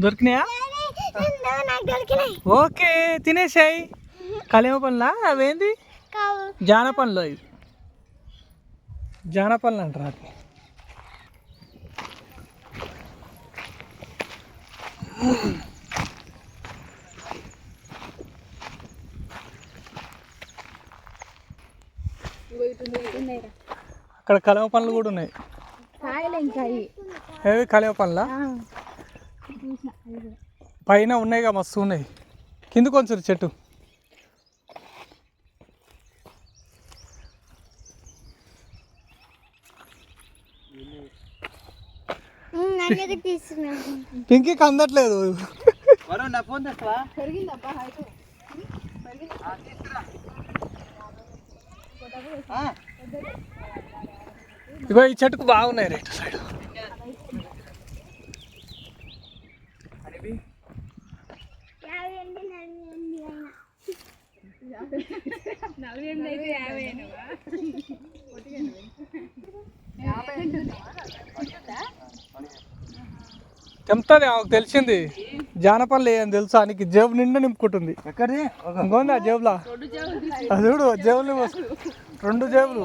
దొరికినాయా? Okay తినేసాయి. కలిమ పనులా అవేంది? జాన పనులు ఇవి జాన పనులు అంటారు అది. అక్కడ కలిమ పనులు కూడా ఉన్నాయి. కలిమ పనులా. పైన ఉన్నాయిగా మస్తు ఉన్నాయి. కింద కొంచెం చెట్టు. పింకీకి అందట్లేదు ఇగో ఈ చెట్టుకు బాగున్నాయి రేటు సైడ్ యాభై ఎనిమిది నలభై ఎనిమిది అయినా తెంపుతుంది ఆమెకు తెలిసింది. జానపనులు అని తెలుసా? నీకు జేబు నిండా నింపుకుంటుంది. ఎక్కడిది? ఇంకోంది ఆ జేబులా? అది చూడు జేబులు. రెండు జేబులు.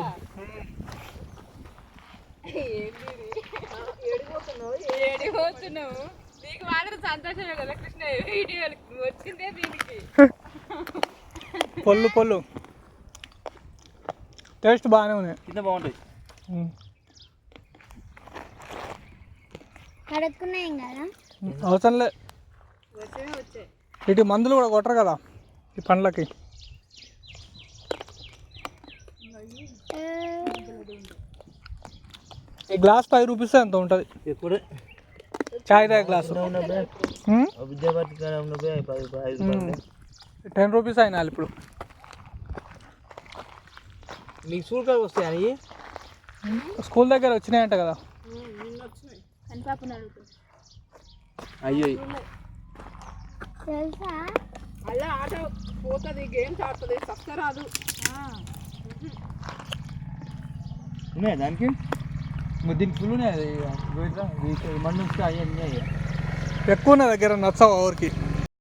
సంతోషమే కదా కృష్ణ వచ్చిందే దీనికి. పొల్లు పొల్లు. టేస్ట్ బాగానే ఉన్నాయి కింద బాగుంటాయి. ఉమ్. కడుక్కున్నాయి కదా. అవసరం లే. ఇటు మందులు కూడా కొట్టరు కదా ఈ పండ్లకి. ఈ గ్లాస్ ఫైవ్ రూపీస్ ఎంత ఉంటుంది. ఎప్పుడు? చాయ్ తాగే గ్లాసు. విద్యాభారతి టెన్ రూపీస్ అయినా ఇప్పుడు మీకు సూర్కాయలు వస్తాయి అని స్కూల్ దగ్గర వచ్చినాయంట కదా అయ్యో తెలుసా అలా ఆట పోతుంది గేమ్స్ ఆడుతుంది సస్త రాదు ఉన్నాయా దానికి దీనికి ఫుల్ ఉన్నాయి అన్నీ అయ్యాయి ఎక్కువ నా దగ్గర నచ్చవు ఎవరికి